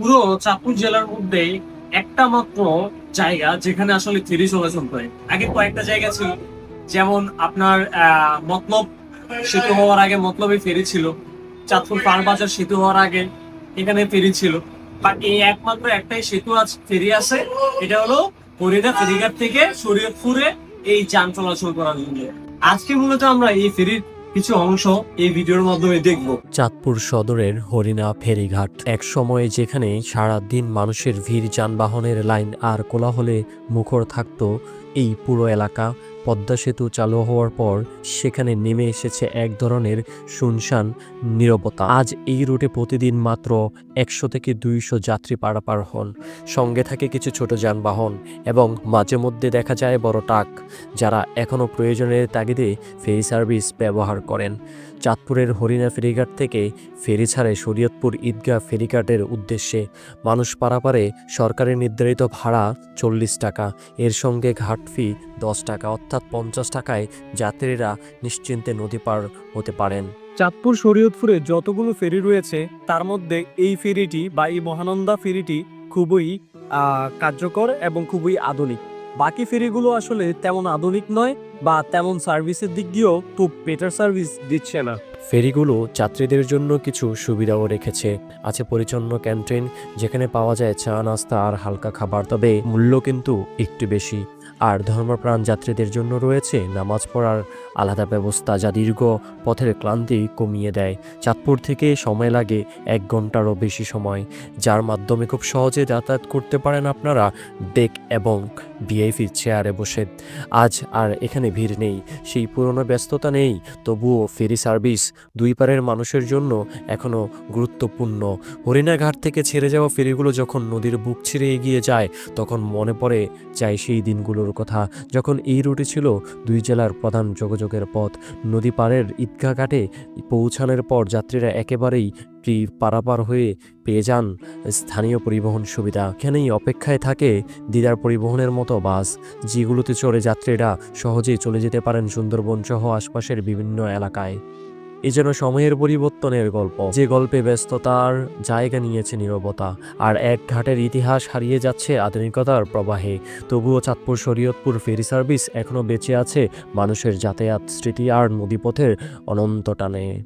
পুরো চাঁদপুর জেলার মধ্যে একটা মাত্র জায়গা যেখানে আসলে ফেরি চলাচল করে আগে কয়েকটা জায়গা ছিল, যেমন আপনার মতলব সেতু হওয়ার আগে মতলবে ফেরি ছিল। চাঁদপুর পার বাজার সেতু হওয়ার আগে এখানে ফেরি ছিল। বাট এই একমাত্র একটাই সেতু আছে ফেরি আছে, এটা হলো হরিদা ফেরিঘাট থেকে শরীয়তপুরে এই যান চলাচল করার জন্য। আজকে মূলত আমরা এই ফেরির কিছু অংশ এই ভিডিওর মাধ্যমে দেখব। চাঁদপুর সদরের হরিণা ফেরিঘাট, এক সময়ে যেখানে সারা দিন মানুষের ভিড় যানবাহনের লাইন আর কোলাহলে মুখর থাকত এই পুরো এলাকা পদ্মা সেতু চালু হওয়ার পর সেখানে নেমে এসেছে এক ধরনের শুনশান নিরবতা। আজ এই রুটে প্রতিদিন মাত্র একশো থেকে দুইশো যাত্রী পারাপার হন। সঙ্গে থাকে কিছু ছোট যানবাহন এবং মাঝে মধ্যে দেখা যায় বড় ট্রাক, যারা এখনও প্রয়োজনের তাগিদে ফেরি সার্ভিস ব্যবহার করেন। চাঁদপুরের হরিণা ফেরিঘাট থেকে ফেরি ছাড়ে শরীয়তপুর ঈদগাহ ফেরিঘাটের উদ্দেশ্যে মানুষ পারাপারে সরকারের নির্ধারিত ভাড়া চল্লিশ টাকা, এর সঙ্গে ঘাট ফি দশ টাকা। অর্থাৎ পঞ্চাশ টাকায় যাত্রীরা নিশ্চিন্তে নদী পার হতে পারেন। চাঁদপুর শরীয়তপুরে যতগুলো ফেরি রয়েছে তার মধ্যে এই ফেরিটি বা এই মহানন্দা ফেরিটি খুবই কার্যকর এবং খুবই আধুনিক। বাকি ফেরিগুলো আসলে তেমন আধুনিক নয় বা তেমন সার্ভিসের দিক দিয়েও খুব বেটার সার্ভিস দিচ্ছে না। ফেরিগুলো যাত্রীদের জন্য কিছু সুবিধাও রেখেছে। আছে পরিচ্ছন্ন ক্যান্টিন যেখানে পাওয়া যায় চা নাস্তা আর হালকা খাবার তবে মূল্য কিন্তু একটু বেশি। আর ধর্মপ্রাণ যাত্রীদের জন্য রয়েছে নামাজ পড়ার আলাদা ব্যবস্থা যা দীর্ঘ পথের ক্লান্তি কমিয়ে দেয়। চাঁদপুর থেকে সময় লাগে এক ঘন্টারও বেশি সময়, যার মাধ্যমে খুব সহজে যাতায়াত করতে পারেন আপনারা ডেক এবং ভিআইপি চেয়ারে বসে। আজ আর এখানে ভিড় নেই, সেই পুরনো ব্যস্ততা নেই। তবুও ফেরি সার্ভিস দুই পারের মানুষের জন্য এখনও গুরুত্বপূর্ণ। হরিণাঘাট থেকে ছেড়ে যাওয়া ফেরিগুলো যখন নদীর বুক ছিঁড়ে এগিয়ে যায়, তখন মনে পড়ে যায় সেই দিনগুলোর কথা। যখন এই রুটে ছিল দুই জেলার প্রধান যোগাযোগের পথ, নদী পাড়ের ঈদগাহ ঘাটে পৌঁছানোর পর যাত্রীরা একেবারেই পারাপার হয়ে পেয়ে যান। স্থানীয় পরিবহন সুবিধা এখানেই অপেক্ষায় থাকে দিদার পরিবহনের মতো বাস, যেগুলোতে চড়ে যাত্রীরা সহজেই চলে যেতে পারেন সুন্দরবন সহ আশপাশের বিভিন্ন এলাকায়। এ যেন সময়ের পরিবর্তনের গল্প। যে গল্পে ব্যস্ততার জায়গা নিয়েছে নীরবতা, আর এক ঘাটের ইতিহাস হারিয়ে যাচ্ছে আধুনিকতার প্রবাহে। তবুও চাঁদপুর, শরীয়তপুর ফেরি সার্ভিস এখনও বেঁচে আছে মানুষের যাতায়াত স্মৃতি আর নদীপথের অনন্ত টানে।